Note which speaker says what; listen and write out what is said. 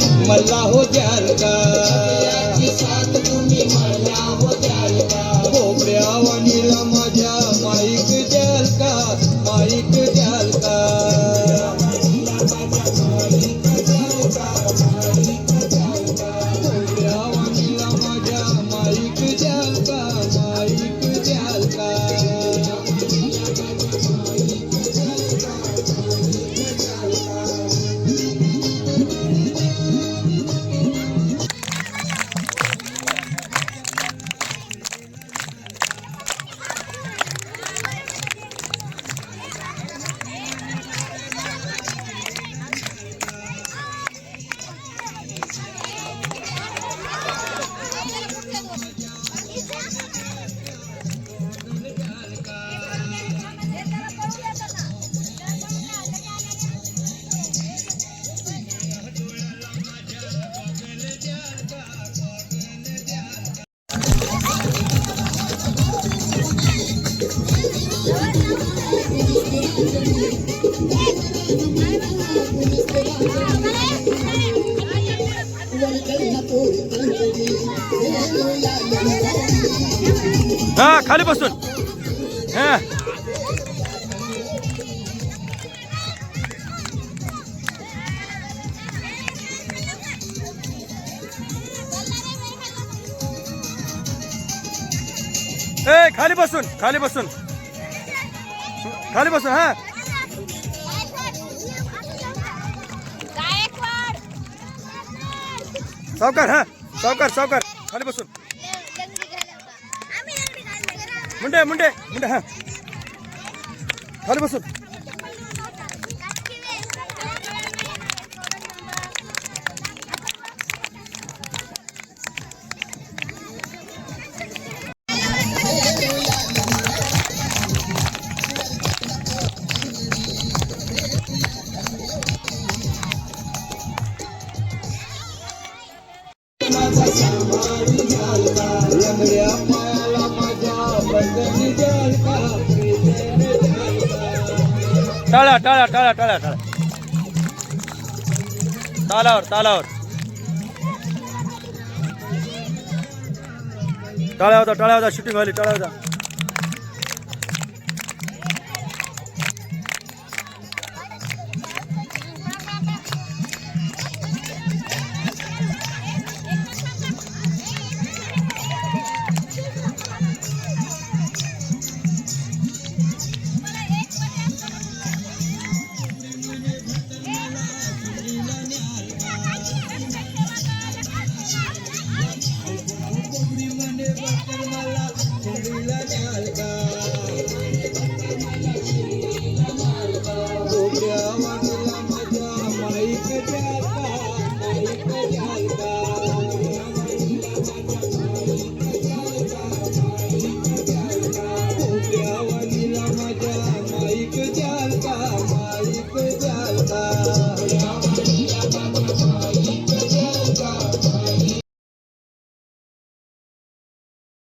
Speaker 1: तुम्ही मला हो द्याल का?
Speaker 2: साथ तुम्ही मला हो द्याल का?
Speaker 1: कोपऱ्या वाणीला
Speaker 3: हा खाली बसून. हा. ए खाली बसून खाली बसून. खाली बसून हा. सावकार हा. सावकार सावकार. खाली बसून. मुंडे मुंडे मुंडे हा. खाली बसून. ટાળા ટાળા ટાળા ટાળા ટાળા. તાલાવર તાલાવર ટાળાવતા ટાળાવતા શૂટિંગ વાલી ટાળાવતા